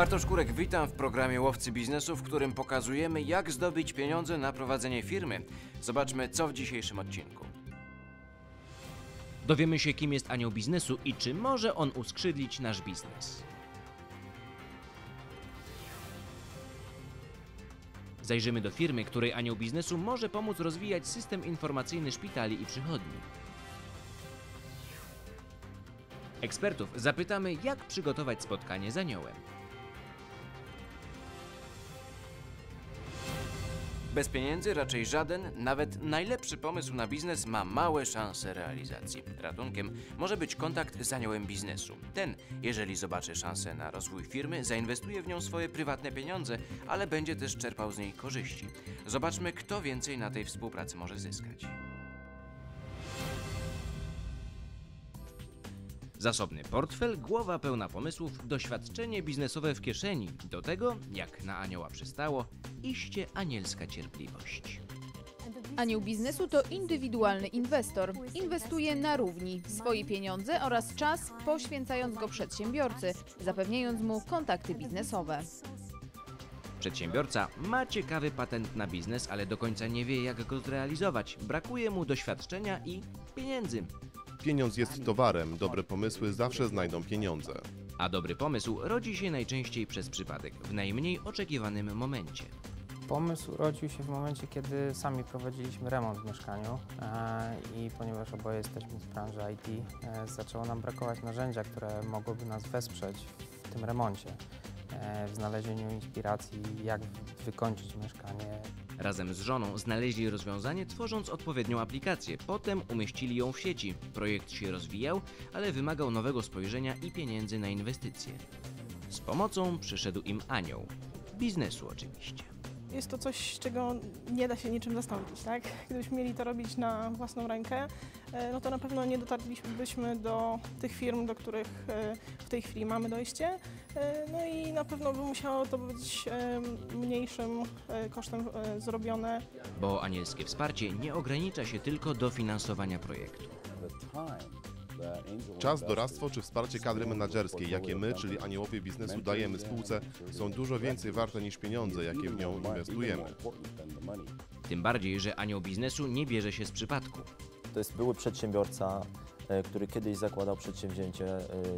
Bartosz Kurek, witam w programie Łowcy Biznesu, w którym pokazujemy, jak zdobyć pieniądze na prowadzenie firmy. Zobaczmy, co w dzisiejszym odcinku. Dowiemy się, kim jest anioł biznesu i czy może on uskrzydlić nasz biznes. Zajrzymy do firmy, której anioł biznesu może pomóc rozwijać system informacyjny szpitali i przychodni. Ekspertów zapytamy, jak przygotować spotkanie z aniołem. Bez pieniędzy raczej żaden, nawet najlepszy pomysł na biznes ma małe szanse realizacji. Ratunkiem może być kontakt z aniołem biznesu. Ten, jeżeli zobaczy szansę na rozwój firmy, zainwestuje w nią swoje prywatne pieniądze, ale będzie też czerpał z niej korzyści. Zobaczmy, kto więcej na tej współpracy może zyskać. Zasobny portfel, głowa pełna pomysłów, doświadczenie biznesowe w kieszeni. Do tego, jak na anioła przystało, iście anielska cierpliwość. Anioł biznesu to indywidualny inwestor. Inwestuje na równi swoje pieniądze oraz czas, poświęcając go przedsiębiorcy, zapewniając mu kontakty biznesowe. Przedsiębiorca ma ciekawy patent na biznes, ale do końca nie wie, jak go zrealizować. Brakuje mu doświadczenia i pieniędzy. Pieniądz jest towarem, dobre pomysły zawsze znajdą pieniądze. A dobry pomysł rodzi się najczęściej przez przypadek, w najmniej oczekiwanym momencie. Pomysł rodził się w momencie, kiedy sami prowadziliśmy remont w mieszkaniu e, i ponieważ oboje jesteśmy z branży IT, e, zaczęło nam brakować narzędzia, które mogłyby nas wesprzeć w tym remoncie, e, w znalezieniu inspiracji, jak wykończyć mieszkanie. Razem z żoną znaleźli rozwiązanie, tworząc odpowiednią aplikację. Potem umieścili ją w sieci. Projekt się rozwijał, ale wymagał nowego spojrzenia i pieniędzy na inwestycje. Z pomocą przyszedł im anioł. Biznesu oczywiście. Jest to coś, czego nie da się niczym zastąpić, tak? Gdybyśmy mieli to robić na własną rękę, e, no to na pewno nie dotarlibyśmy do tych firm, do których e, w tej chwili mamy dojście. E, No i na pewno by musiało to być mniejszym kosztem zrobione. Bo anielskie wsparcie nie ogranicza się tylko do finansowania projektu. Czas, doradztwo czy wsparcie kadry menedżerskiej, jakie my, czyli aniołowie biznesu, dajemy spółce, są dużo więcej warte niż pieniądze, jakie w nią inwestujemy. Tym bardziej, że anioł biznesu nie bierze się z przypadku. To jest były przedsiębiorca, e, który kiedyś zakładał przedsięwzięcie,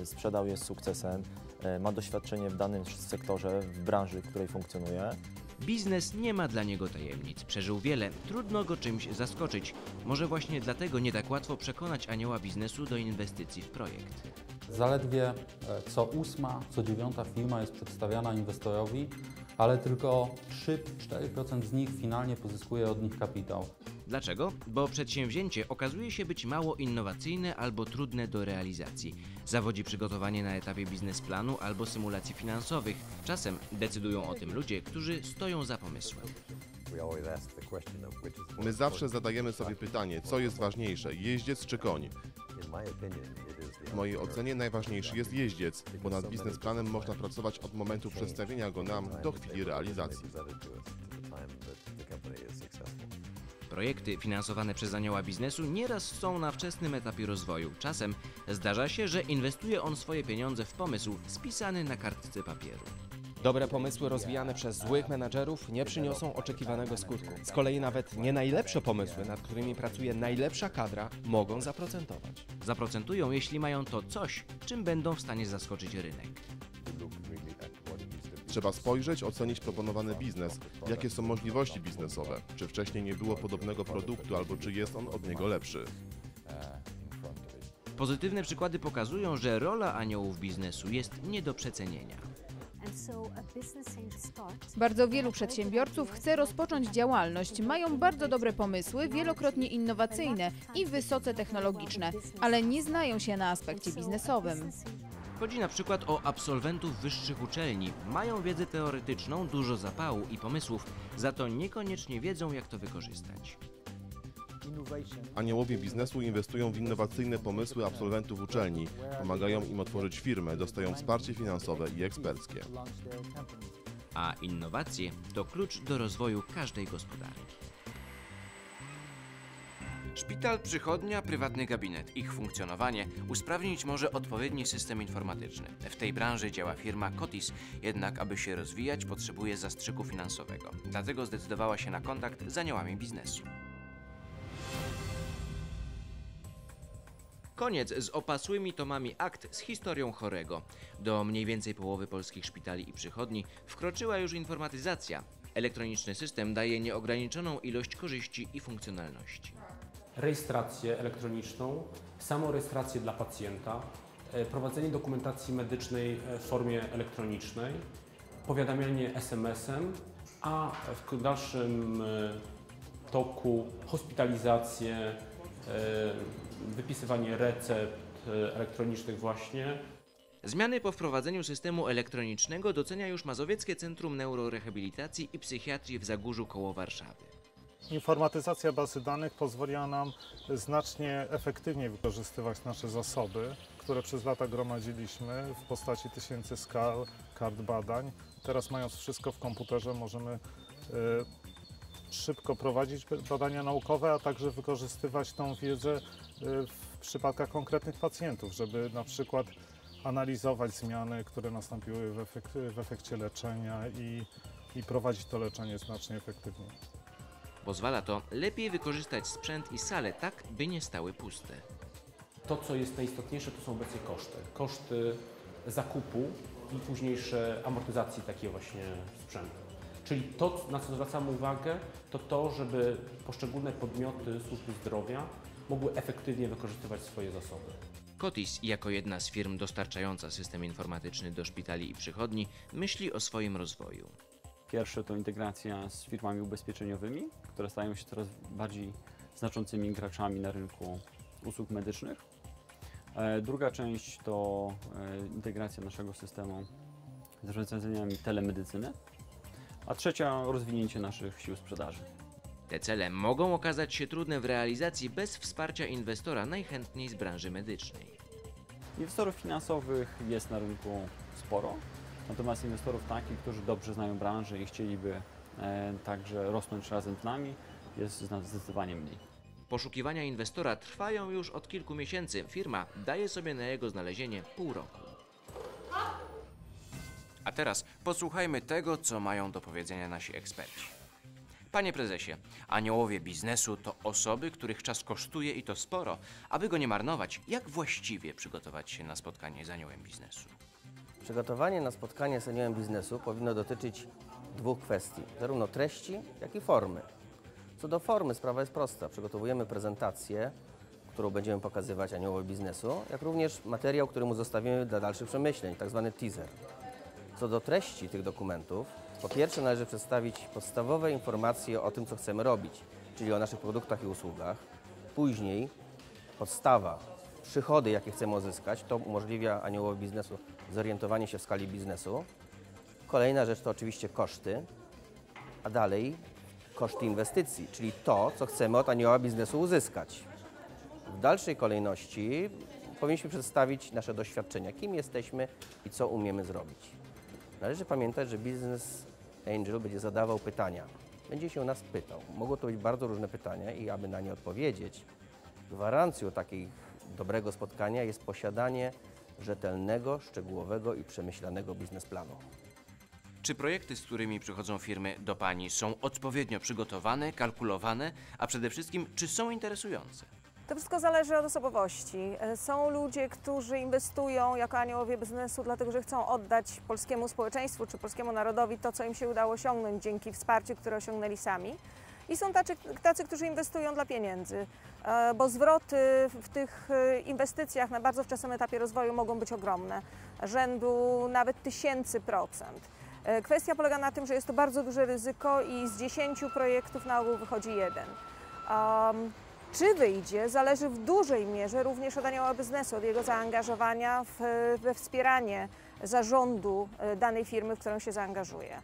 e, sprzedał je z sukcesem, e, ma doświadczenie w danym sektorze, w branży, w której funkcjonuje. Biznes nie ma dla niego tajemnic. Przeżył wiele, trudno go czymś zaskoczyć. Może właśnie dlatego nie tak łatwo przekonać anioła biznesu do inwestycji w projekt. Zaledwie e, co ósma, co dziewiąta firma jest przedstawiana inwestorowi, ale tylko 3-4% z nich finalnie pozyskuje od nich kapitał. Dlaczego? Bo przedsięwzięcie okazuje się być mało innowacyjne albo trudne do realizacji. Zawodzi przygotowanie na etapie biznesplanu albo symulacji finansowych. Czasem decydują o tym ludzie, którzy stoją za pomysłem. My zawsze zadajemy sobie pytanie, co jest ważniejsze, jeździec czy koń? W mojej ocenie najważniejszy jest jeździec, bo nad biznesplanem można pracować od momentu przedstawienia go nam do chwili realizacji. Projekty finansowane przez anioła biznesu nieraz są na wczesnym etapie rozwoju. Czasem zdarza się, że inwestuje on swoje pieniądze w pomysł spisany na kartce papieru. Dobre pomysły rozwijane przez złych menadżerów nie przyniosą oczekiwanego skutku. Z kolei nawet nie najlepsze pomysły, nad którymi pracuje najlepsza kadra, mogą zaprocentować. Zaprocentują, jeśli mają to coś, czym będą w stanie zaskoczyć rynek. Trzeba spojrzeć, ocenić proponowany biznes, jakie są możliwości biznesowe, czy wcześniej nie było podobnego produktu, albo czy jest on od niego lepszy. Pozytywne przykłady pokazują, że rola aniołów biznesu jest nie do przecenienia. Bardzo wielu przedsiębiorców chce rozpocząć działalność, mają bardzo dobre pomysły, wielokrotnie innowacyjne i wysoce technologiczne, ale nie znają się na aspekcie biznesowym. Chodzi na przykład o absolwentów wyższych uczelni. Mają wiedzę teoretyczną, dużo zapału i pomysłów, za to niekoniecznie wiedzą, jak to wykorzystać. Aniołowie biznesu inwestują w innowacyjne pomysły absolwentów uczelni, pomagają im otworzyć firmę, dostają wsparcie finansowe i eksperckie. A innowacje to klucz do rozwoju każdej gospodarki. Szpital, przychodnia, prywatny gabinet. Ich funkcjonowanie usprawnić może odpowiedni system informatyczny. W tej branży działa firma Cotis, jednak aby się rozwijać potrzebuje zastrzyku finansowego. Dlatego zdecydowała się na kontakt z aniołami biznesu. Koniec z opasłymi tomami akt z historią chorego. Do mniej więcej połowy polskich szpitali i przychodni wkroczyła już informatyzacja. Elektroniczny system daje nieograniczoną ilość korzyści i funkcjonalności. Rejestrację elektroniczną, samorejestrację dla pacjenta, e, prowadzenie dokumentacji medycznej w formie elektronicznej, powiadamianie SMS-em, a w dalszym e, toku hospitalizację, e, wypisywanie recept elektronicznych właśnie, Zmiany po wprowadzeniu systemu elektronicznego docenia już Mazowieckie Centrum Neurorehabilitacji i Psychiatrii w Zagórzu koło Warszawy. Informatyzacja bazy danych pozwoliła nam znacznie efektywniej wykorzystywać nasze zasoby, które przez lata gromadziliśmy w postaci tysięcy skal, kart badań. Teraz mając wszystko w komputerze możemy e, szybko prowadzić badania naukowe, a także wykorzystywać tą wiedzę e, w przypadkach konkretnych pacjentów, żeby na przykład analizować zmiany, które nastąpiły w, efekcie leczenia i, i prowadzić to leczenie znacznie efektywniej. Pozwala to lepiej wykorzystać sprzęt i sale tak, by nie stały puste. To, co jest najistotniejsze, to są obecnie koszty. Koszty zakupu i późniejsze amortyzacji takiego właśnie sprzętu. Czyli to, na co zwracamy uwagę, to to, żeby poszczególne podmioty służby zdrowia mogły efektywnie wykorzystywać swoje zasoby. Cotis, jako jedna z firm dostarczająca system informatyczny do szpitali i przychodni, myśli o swoim rozwoju. Pierwsze to integracja z firmami ubezpieczeniowymi, które stają się coraz bardziej znaczącymi graczami na rynku usług medycznych. E, Druga część to e, integracja naszego systemu z rozwiązaniami telemedycyny. A trzecia rozwinięcie naszych sił sprzedaży. Te cele mogą okazać się trudne w realizacji bez wsparcia inwestora najchętniej z branży medycznej. Inwestorów finansowych jest na rynku sporo, natomiast inwestorów takich, którzy dobrze znają branżę i chcieliby e, także rosnąć razem z nami, jest zdecydowanie mniej. Poszukiwania inwestora trwają już od kilku miesięcy. Firma daje sobie na jego znalezienie pół roku. A teraz posłuchajmy tego, co mają do powiedzenia nasi eksperci. Panie prezesie, aniołowie biznesu to osoby, których czas kosztuje i to sporo. Aby go nie marnować, jak właściwie przygotować się na spotkanie z aniołem biznesu? Przygotowanie na spotkanie z aniołem biznesu powinno dotyczyć dwóch kwestii, zarówno treści, jak i formy. Co do formy, sprawa jest prosta. Przygotowujemy prezentację, którą będziemy pokazywać aniołowi biznesu, jak również materiał, który mu zostawimy dla dalszych przemyśleń, tak zwany teaser. Co do treści tych dokumentów, po pierwsze należy przedstawić podstawowe informacje o tym, co chcemy robić, czyli o naszych produktach i usługach. Później podstawa, przychody, jakie chcemy uzyskać, to umożliwia aniołowi biznesu zorientowanie się w skali biznesu. Kolejna rzecz to oczywiście koszty, a dalej koszty inwestycji, czyli to, co chcemy od anioła biznesu uzyskać. W dalszej kolejności powinniśmy przedstawić nasze doświadczenia, kim jesteśmy i co umiemy zrobić. Należy pamiętać, że biznes angel będzie zadawał pytania. Będzie się nas pytał. Mogą to być bardzo różne pytania i aby na nie odpowiedzieć, gwarancją takiej dobrego spotkania jest posiadanie rzetelnego, szczegółowego i przemyślanego biznesplanu. Czy projekty, z którymi przychodzą firmy do Pani są odpowiednio przygotowane, kalkulowane, a przede wszystkim czy są interesujące? To wszystko zależy od osobowości. E, Są ludzie, którzy inwestują jako aniołowie biznesu, dlatego że chcą oddać polskiemu społeczeństwu czy polskiemu narodowi to, co im się udało osiągnąć dzięki wsparciu, które osiągnęli sami. I są tacy, tacy którzy inwestują dla pieniędzy, e, bo zwroty w tych e, inwestycjach na bardzo wczesnym etapie rozwoju mogą być ogromne, rzędu nawet tysięcy procent. E, Kwestia polega na tym, że jest to bardzo duże ryzyko i z 10 projektów na ogół wychodzi jeden. Um, czy wyjdzie, zależy w dużej mierze również od anioła biznesu, od jego zaangażowania w, we wspieranie zarządu danej firmy, w którą się zaangażuje.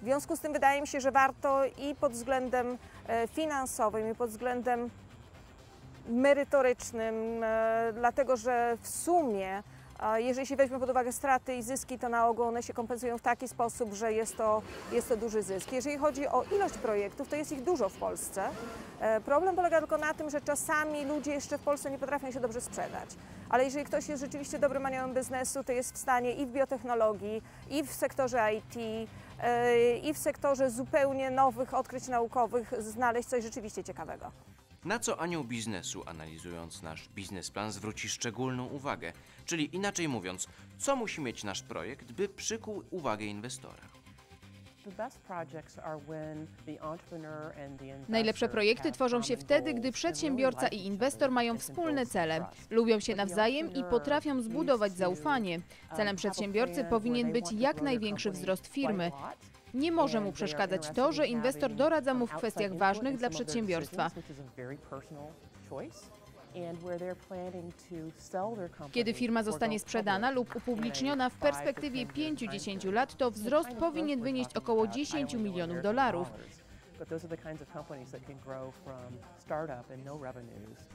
W związku z tym wydaje mi się, że warto i pod względem e, finansowym, i pod względem merytorycznym, e, dlatego że w sumie Jeżeli się weźmie pod uwagę straty i zyski, to na ogół one się kompensują w taki sposób, że jest to, jest to duży zysk. Jeżeli chodzi o ilość projektów, to jest ich dużo w Polsce. E, Problem polega tylko na tym, że czasami ludzie jeszcze w Polsce nie potrafią się dobrze sprzedać. Ale jeżeli ktoś jest rzeczywiście dobrym aniołem biznesu, to jest w stanie i w biotechnologii, i w sektorze IT, i w sektorze zupełnie nowych odkryć naukowych znaleźć coś rzeczywiście ciekawego. Na co anioł biznesu, analizując nasz biznesplan, zwróci szczególną uwagę? Czyli inaczej mówiąc, co musi mieć nasz projekt, by przykuł uwagę inwestora? Najlepsze projekty tworzą się wtedy, gdy przedsiębiorca i inwestor mają wspólne cele, lubią się nawzajem i potrafią zbudować zaufanie. Celem przedsiębiorcy powinien być jak największy wzrost firmy. Nie może mu przeszkadzać to, że inwestor doradza mu w kwestiach ważnych dla przedsiębiorstwa. Kiedy firma zostanie sprzedana lub upubliczniona w perspektywie 5-10 lat, to wzrost powinien wynieść około 10 milionów dolarów.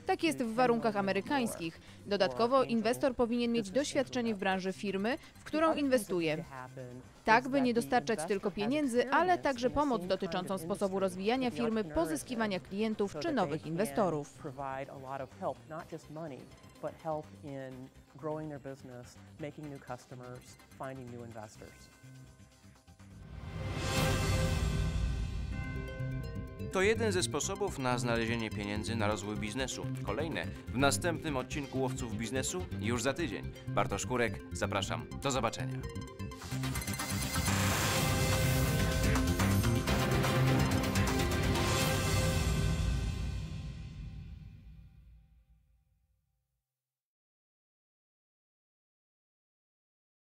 Tak jest w warunkach amerykańskich. Dodatkowo inwestor powinien mieć doświadczenie w branży firmy, w którą inwestuje. Tak, by nie dostarczać tylko pieniędzy, ale także pomoc dotyczącą sposobu rozwijania firmy, pozyskiwania klientów czy nowych inwestorów. growing their business, making new customers, finding new investors. To jeden ze sposobów na znalezienie pieniędzy na rozwój biznesu. Kolejne w następnym odcinku Łowców Biznesu już za tydzień. Bartosz Kurek, zapraszam. Do zobaczenia.